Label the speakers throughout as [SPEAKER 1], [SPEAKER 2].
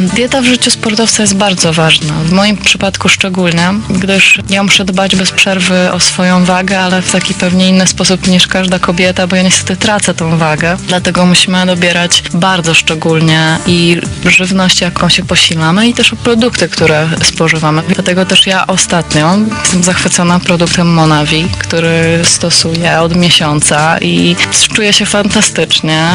[SPEAKER 1] Dieta w życiu sportowca jest bardzo ważna. W moim przypadku szczególnie, gdyż ja muszę dbać bez przerwy o swoją wagę, ale w taki pewnie inny sposób niż każda kobieta, bo ja niestety tracę tą wagę. Dlatego musimy dobierać bardzo szczególnie i żywność, jaką się posilamy i też produkty, które spożywamy. Dlatego też ja ostatnio jestem zachwycona produktem Monavi, który stosuję od miesiąca i czuję się fantastycznie.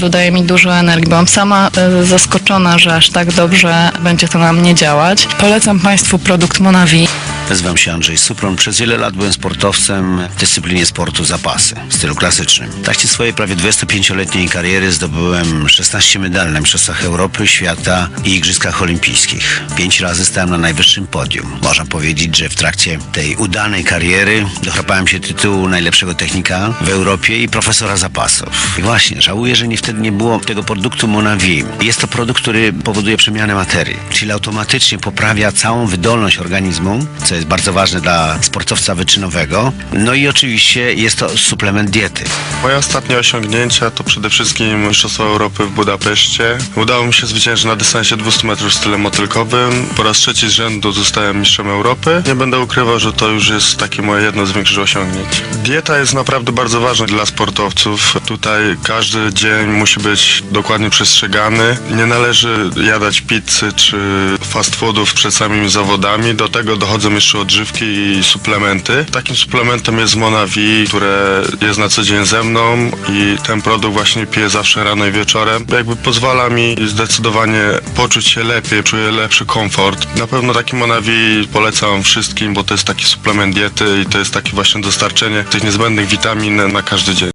[SPEAKER 1] Dodaje mi dużo energii. Byłam sama e, zaskoczona, że aż tak dobrze będzie to na mnie działać. Polecam Państwu produkt Monavi.
[SPEAKER 2] Nazywam się Andrzej Supron. Przez wiele lat byłem sportowcem w dyscyplinie sportu zapasy w stylu klasycznym. W trakcie swojej prawie 25-letniej kariery zdobyłem 16 medali na Mistrzostwach Europy, Świata i Igrzyskach Olimpijskich. Pięć razy stałem na najwyższym podium. Można powiedzieć, że w trakcie tej udanej kariery dochrapałem się tytułu najlepszego technika w Europie i profesora zapasów. I właśnie, żałuję, że nie wtedy nie było tego produktu Monavi. Jest to produkt, który powoduje przemianę materii, czyli automatycznie poprawia całą wydolność organizmu, co jest bardzo ważne dla sportowca wyczynowego. No i oczywiście jest to suplement diety.
[SPEAKER 3] Moje ostatnie osiągnięcia to przede wszystkim Mistrzostwa Europy w Budapeszcie. Udało mi się zwyciężyć na dystansie 200 metrów stylem motylkowym. Po raz trzeci z rzędu zostałem mistrzem Europy. Nie będę ukrywał, że to już jest takie moje jedno z większych osiągnięć. Dieta jest naprawdę bardzo ważna dla sportowców. Tutaj każdy dzień musi być dokładnie przestrzegany. Nie należy jadać pizzy czy fast foodów przed samymi zawodami. Do tego dochodzą jeszcze odżywki i suplementy. Takim suplementem jest Monavi, które jest na co dzień ze mną i ten produkt właśnie piję zawsze rano i wieczorem. Jakby pozwala mi zdecydowanie poczuć się lepiej, czuję lepszy komfort. Na pewno taki Monavi polecam wszystkim, bo to jest taki suplement diety i to jest takie właśnie dostarczenie tych niezbędnych witamin na każdy dzień.